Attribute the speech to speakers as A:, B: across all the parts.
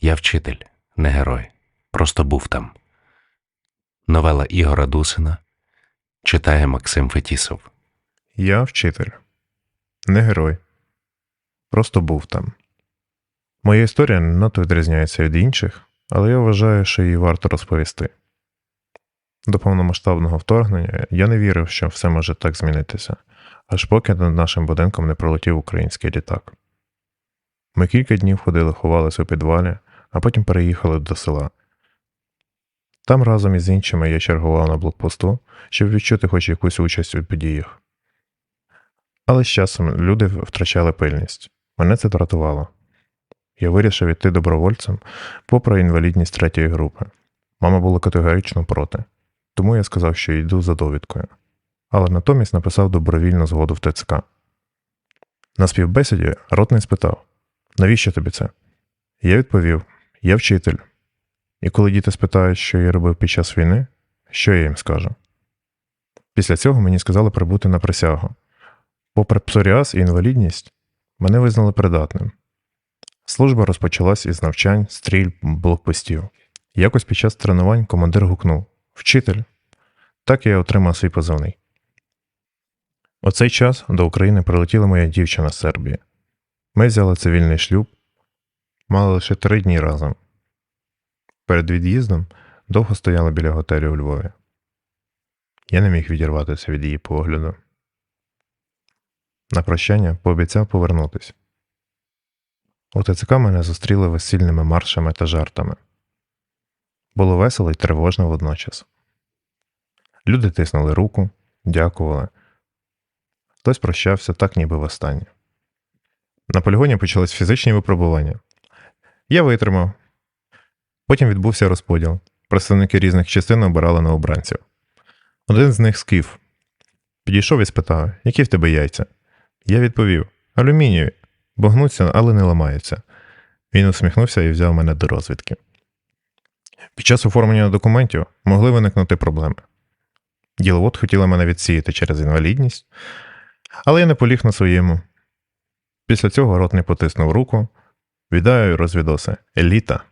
A: Я вчитель, не герой. Просто був там. Новела Ігора Дусина читає Максим Фетісов.
B: Я вчитель. Не герой. Просто був там. Моя історія не надто відрізняється від інших, але я вважаю, що її варто розповісти. До повномасштабного вторгнення я не вірив, що все може так змінитися, аж поки над нашим будинком не пролетів український літак. Ми кілька днів ходили, ховалися у підвалі, а потім переїхали до села. Там разом із іншими я чергував на блокпосту, щоб відчути хоч якусь участь у подіях. Але з часом люди втрачали пильність. Мене це дратувало. Я вирішив іти добровольцем, попри інвалідність третьої групи. Мама була категорично проти, тому я сказав, що йду за довідкою. Але натомість написав добровільну згоду в ТЦК. На співбесіді ротний спитав: навіщо тобі це? Я відповів: я вчитель. І коли діти спитають, що я робив під час війни, що я їм скажу? Після цього мені сказали прибути на присягу. Попри псоріаз і інвалідність, мене визнали придатним. Служба розпочалась із навчань, стріль, блокпостів. Якось під час тренувань командир гукнув Вчитель. Так я отримав свій позивний. У цей час до України прилетіла моя дівчина з Сербії. Ми взяли цивільний шлюб, мали лише три дні разом. Перед від'їздом довго стояла біля готелю у Львові. Я не міг відірватися від її погляду. На прощання пообіцяв повернутись. У ТЦК мене зустріли весільними маршами та жартами. Було весело й тривожно водночас. Люди тиснули руку, дякували. Хтось прощався так, ніби востаннє. На полігоні почались фізичні випробування. Я витримав. Потім відбувся розподіл. Представники різних частин обирали на обранців. Один з них скіф. Підійшов і спитав, які в тебе яйця. Я відповів: алюмінієві, бо гнуться, але не ламаються. Він усміхнувся і взяв мене до розвідки. Під час оформлення документів могли виникнути проблеми. Діловод хотіла мене відсіяти через інвалідність, але я не поліг на своєму. Після цього ротний потиснув руку. Віддаю розвідоси. Еліта.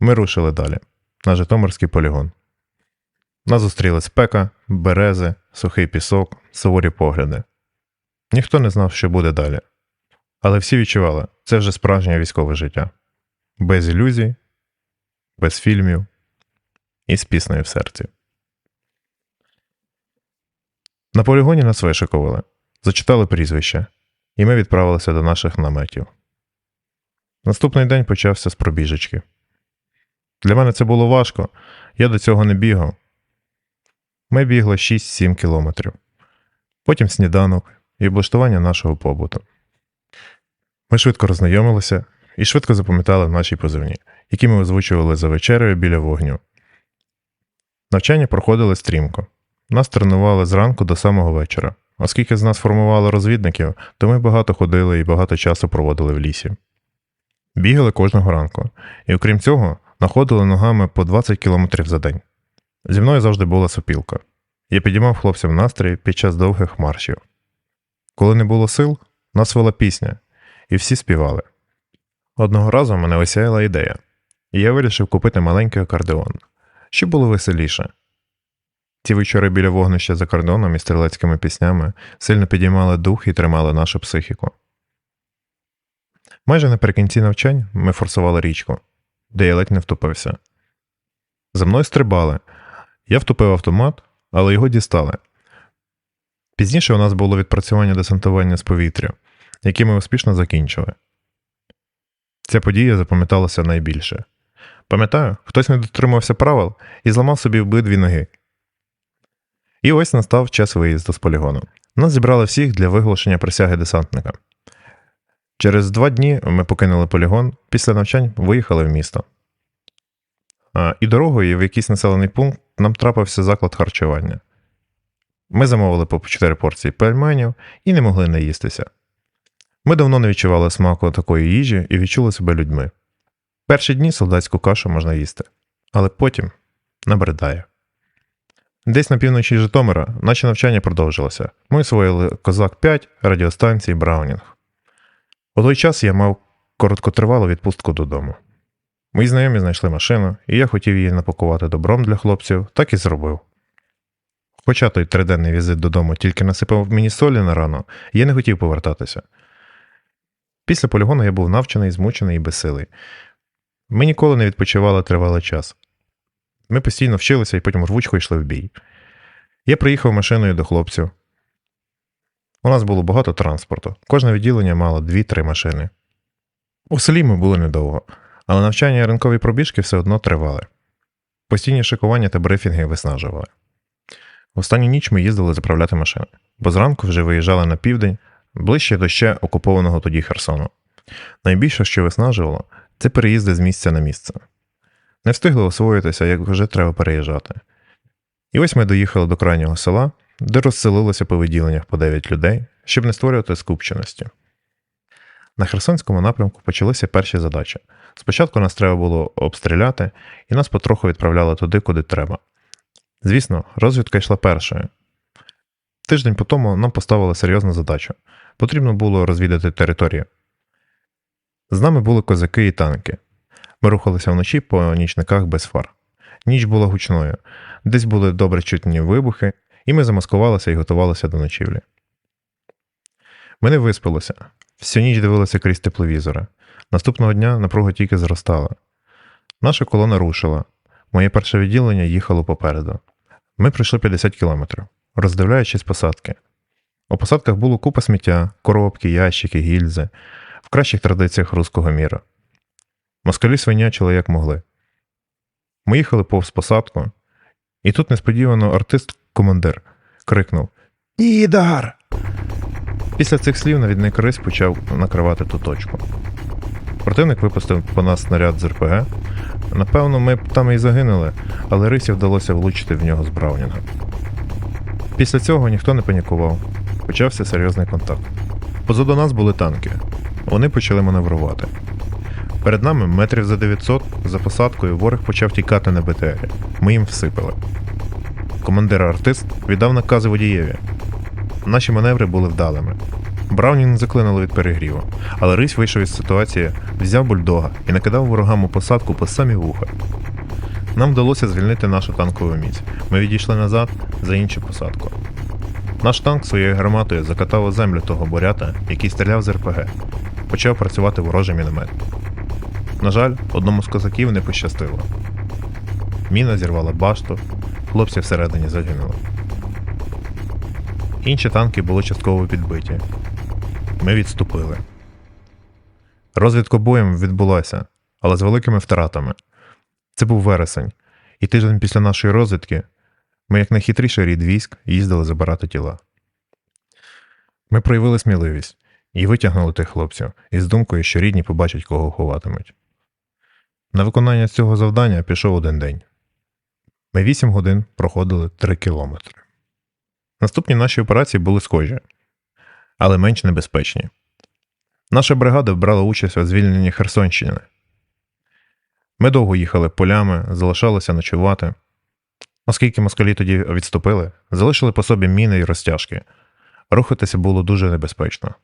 B: Ми рушили далі на Житомирський полігон. Нас зустріли спека, берези, сухий пісок, суворі погляди. Ніхто не знав, що буде далі. Але всі відчували, це вже справжнє військове життя. Без ілюзій, без фільмів і з піснею в серці. На полігоні нас вишикували, зачитали прізвища, і ми відправилися до наших наметів. Наступний день почався з пробіжечки. Для мене це було важко, я до цього не бігав. Ми бігли 6-7 кілометрів. Потім сніданок і облаштування нашого побуту. Ми швидко роззнайомилися і швидко запам'ятали наші позивні, які ми озвучували за вечерею біля вогню. Навчання проходили стрімко. Нас тренували зранку до самого вечора. Оскільки з нас формували розвідників, то ми багато ходили і багато часу проводили в лісі. Бігали кожного ранку, і окрім цього, находили ногами по 20 кілометрів за день. Зі мною завжди була сопілка. Я підіймав хлопцям настрій під час довгих маршів. Коли не було сил, нас вела пісня, і всі співали. Одного разу мене осяяла ідея, і я вирішив купити маленький акордеон, щоб було веселіше. Ці вечори біля вогнища за кордоном і стрілецькими піснями сильно підіймали дух і тримали нашу психіку. Майже наприкінці навчань ми форсували річку, де я ледь не втопився. За мною стрибали. Я втопив автомат, але його дістали. Пізніше у нас було відпрацювання десантування з повітря, яке ми успішно закінчили. Ця подія запам'яталася найбільше. Пам'ятаю, хтось не дотримався правил і зламав собі обидві ноги. І ось настав час виїзду з полігону. Нас зібрали всіх для виголошення присяги десантника. Через два дні ми покинули полігон, після навчань виїхали в місто. І дорогою в якийсь населений пункт нам трапився заклад харчування. Ми замовили по 4 порції пельменів і не могли наїстися. Ми давно не відчували смаку такої їжі і відчули себе людьми. Перші дні солдатську кашу можна їсти, але потім набридає. Десь на півночі Житомира наші навчання продовжилося. Ми освоїли Козак 5 радіостанції Браунінг. У той час я мав короткотривалу відпустку додому. Мої знайомі знайшли машину, і я хотів її напакувати добром для хлопців, так і зробив. Хоча той триденний візит додому тільки насипав мені солі на рану, я не хотів повертатися. Після полігону я був навчений, змучений і безсилий. Ми ніколи не відпочивали тривалий час. Ми постійно вчилися і потім рвучко йшли в бій. Я приїхав машиною до хлопців. У нас було багато транспорту. Кожне відділення мало 2-3 машини. У селі ми були недовго, але навчання і ринкові пробіжки все одно тривали. Постійні шикування та брифінги виснажували. Останню ніч ми їздили заправляти машини, бо зранку вже виїжджали на південь, ближче до ще окупованого тоді Херсону. Найбільше, що виснажувало, це переїзди з місця на місце. Не встигли освоїтися, як вже треба переїжджати. І ось ми доїхали до крайнього села, де розселилося по відділеннях по 9 людей, щоб не створювати скупченості. На Херсонському напрямку почалися перші задачі. Спочатку нас треба було обстріляти, і нас потроху відправляли туди, куди треба. Звісно, розвідка йшла першою. Тиждень по тому нам поставили серйозну задачу. Потрібно було розвідати територію. З нами були козаки і танки. Ми рухалися вночі по нічниках без фар. Ніч була гучною, десь були добре чутні вибухи, і ми замаскувалися і готувалися до ночівлі. Ми не виспалися. Всю ніч дивилися крізь тепловізори. Наступного дня напруга тільки зростала. Наша колона рушила. Моє перше відділення їхало попереду. Ми пройшли 50 кілометрів, роздивляючись посадки. У посадках було купа сміття, коробки, ящики, гільзи, в кращих традиціях руського міра. Москалі свинячили як могли. Ми їхали повз посадку, і тут несподівано артист-командир крикнув Ідар! Після цих слів навідний Крис почав накривати ту точку. Противник випустив по нас снаряд з РПГ. Напевно, ми б там і загинули, але Рисі вдалося влучити в нього з Браунінга. Після цього ніхто не панікував. Почався серйозний контакт. Позаду нас були танки. Вони почали маневрувати. Перед нами, метрів за 900, за посадкою, ворог почав тікати на БТРі. Ми їм всипали. Командир артист віддав накази водієві. Наші маневри були вдалими. Браунінг заклинило від перегріву, але Рись вийшов із ситуації, взяв бульдога і накидав ворогам у посадку по самі вуха. Нам вдалося звільнити нашу танкову міць. Ми відійшли назад за іншу посадку. Наш танк своєю гарматою закатав у землю того бурята, який стріляв з РПГ. Почав працювати ворожий міномет. На жаль, одному з козаків не пощастило. Міна зірвала башту, хлопці всередині загинули. Інші танки були частково підбиті. Ми відступили. Розвідка боєм відбулася, але з великими втратами. Це був вересень, і тиждень після нашої розвідки ми, як найхитріший рід військ, їздили забирати тіла. Ми проявили сміливість і витягнули тих хлопців із думкою, що рідні побачать, кого ховатимуть. На виконання цього завдання пішов один день. Ми вісім годин проходили три кілометри. Наступні наші операції були схожі, але менш небезпечні. Наша бригада брала участь у звільненні Херсонщини. Ми довго їхали полями, залишалося ночувати. Оскільки москалі тоді відступили, залишили по собі міни й розтяжки. Рухатися було дуже небезпечно.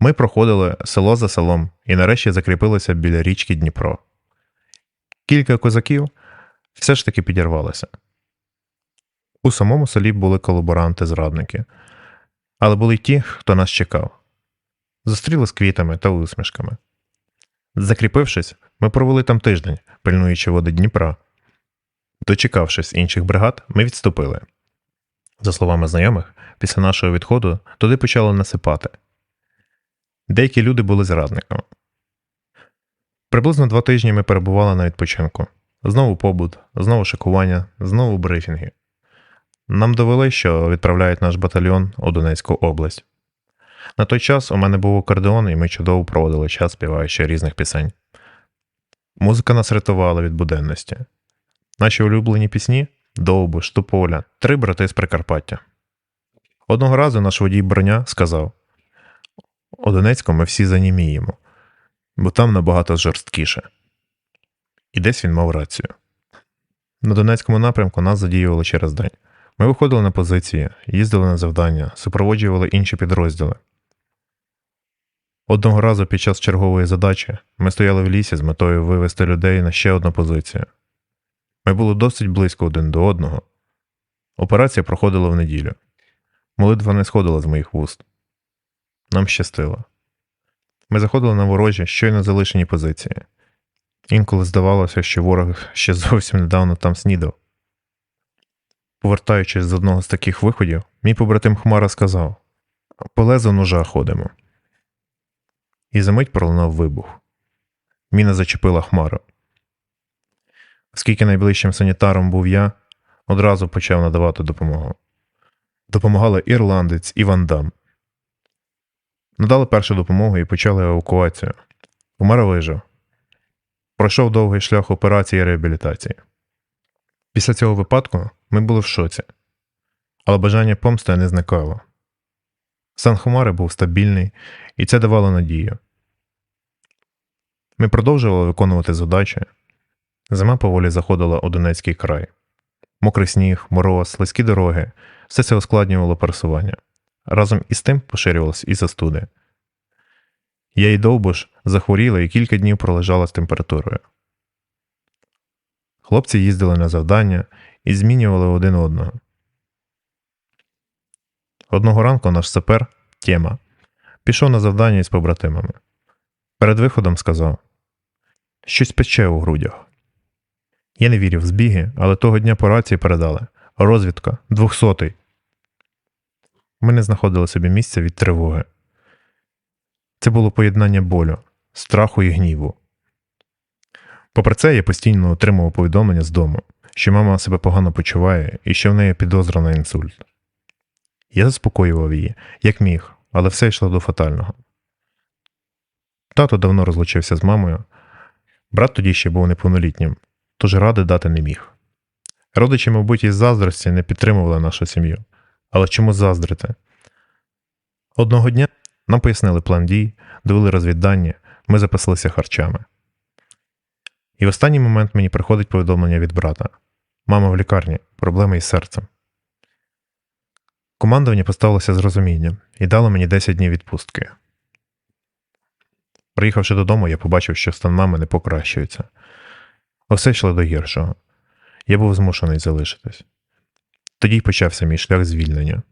B: Ми проходили село за селом і нарешті закріпилися біля річки Дніпро. Кілька козаків все ж таки підірвалися. У самому селі були колаборанти-зрадники, але були й ті, хто нас чекав. Зустріли з квітами та усмішками. Закріпившись, ми провели там тиждень, пильнуючи води Дніпра. Дочекавшись інших бригад, ми відступили. За словами знайомих, після нашого відходу туди почали насипати. Деякі люди були зрадниками. Приблизно два тижні ми перебували на відпочинку. Знову побут, знову шикування, знову брифінги. Нам довели, що відправляють наш батальйон у Донецьку область. На той час у мене був акордеон, і ми чудово проводили час, співаючи різних пісень. Музика нас рятувала від буденності. Наші улюблені пісні Довбуш, Туполя, три брати з Прикарпаття. Одного разу наш водій броня сказав: У Донецьку ми всі заніміємо, бо там набагато жорсткіше. І десь він мав рацію. На Донецькому напрямку нас задіювали через день. Ми виходили на позиції, їздили на завдання, супроводжували інші підрозділи. Одного разу під час чергової задачі ми стояли в лісі з метою вивести людей на ще одну позицію. Ми були досить близько один до одного. Операція проходила в неділю. Молитва не сходила з моїх вуст. Нам щастило. Ми заходили на ворожі, щойно залишені позиції. Інколи здавалося, що ворог ще зовсім недавно там снідав. Повертаючись з одного з таких виходів, мій побратим Хмара сказав: По лезу ножа ходимо. І за мить пролунав вибух. Міна зачепила хмару. Оскільки найближчим санітаром був я, одразу почав надавати допомогу. Допомагали ірландець і Ван Дам. Надали першу допомогу і почали евакуацію. Умер вижив. Пройшов довгий шлях операції і реабілітації. Після цього випадку ми були в шоці, але бажання помсти не зникало. Сан Хомари був стабільний, і це давало надію. Ми продовжували виконувати задачі. Зима поволі заходила у Донецький край. Мокрий сніг, мороз, слизькі дороги все це ускладнювало пересування. Разом із тим поширювалися і застуди. Я і довбуш захворіла і кілька днів пролежала з температурою. Хлопці їздили на завдання і змінювали один одного. Одного ранку наш сапер Тєма пішов на завдання із побратимами. Перед виходом сказав: Щось пече у грудях. Я не вірив в збіги, але того дня по рації передали розвідка двохсотий. Ми не знаходили собі місця від тривоги. Це було поєднання болю, страху і гніву. Попри це, я постійно отримував повідомлення з дому, що мама себе погано почуває і що в неї підозра на інсульт. Я заспокоював її, як міг, але все йшло до фатального. Тато давно розлучився з мамою, брат тоді ще був неповнолітнім, тож ради дати не міг. Родичі, мабуть, із заздрості не підтримували нашу сім'ю. Але чому заздрити? Одного дня нам пояснили план дій, довели розвіддання, ми запаслися харчами. І в останній момент мені приходить повідомлення від брата: Мама в лікарні, проблеми із серцем. Командування поставилося з розумінням і дало мені 10 днів відпустки. Приїхавши додому, я побачив, що стан мами не покращується. Усе йшло до гіршого. Я був змушений залишитись. Тоді й почався мій шлях звільнення.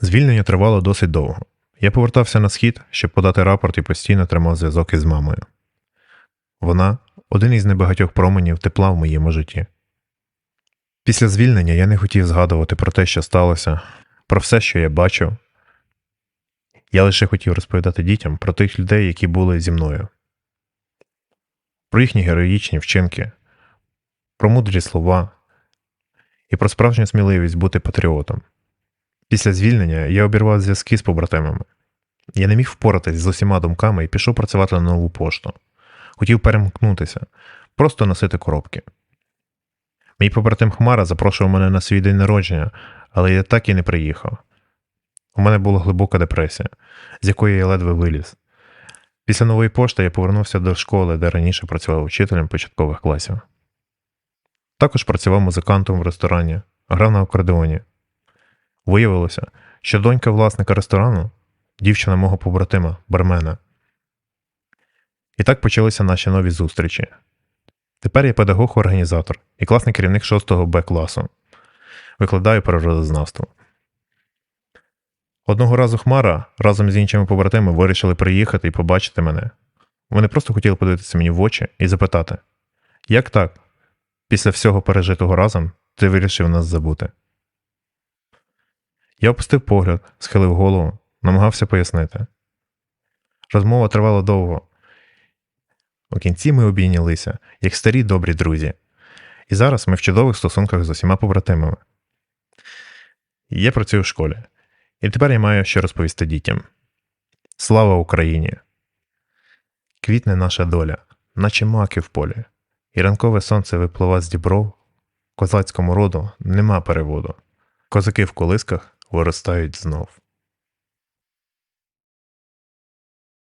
B: Звільнення тривало досить довго. Я повертався на схід, щоб подати рапорт і постійно тримав зв'язок із мамою. Вона один із небагатьох променів тепла в моєму житті. Після звільнення я не хотів згадувати про те, що сталося, про все, що я бачив. Я лише хотів розповідати дітям про тих людей, які були зі мною, про їхні героїчні вчинки, про мудрі слова і про справжню сміливість бути патріотом. Після звільнення я обірвав зв'язки з побратимами. Я не міг впоратись з усіма думками і пішов працювати на нову пошту. Хотів перемкнутися, просто носити коробки. Мій побратим Хмара запрошував мене на свій день народження, але я так і не приїхав. У мене була глибока депресія, з якої я ледве виліз. Після нової пошти я повернувся до школи, де раніше працював вчителем початкових класів. Також працював музикантом в ресторані, грав на акордеоні. Виявилося, що донька власника ресторану дівчина мого побратима, бармена. І так почалися наші нові зустрічі. Тепер я педагог-організатор і класний керівник 6 Б класу. Викладаю природознавство. Одного разу Хмара разом з іншими побратимами вирішили приїхати і побачити мене. Вони просто хотіли подивитися мені в очі і запитати: Як так? Після всього пережитого разом ти вирішив нас забути? Я опустив погляд, схилив голову, намагався пояснити. Розмова тривала довго. У кінці ми обійнялися, як старі добрі друзі, і зараз ми в чудових стосунках з усіма побратимами. Я працюю в школі, і тепер я маю що розповісти дітям. Слава Україні! Квітне наша доля, наче маки в полі, і ранкове сонце випливає з дібров, козацькому роду нема переводу. Козаки в колисках виростають знов.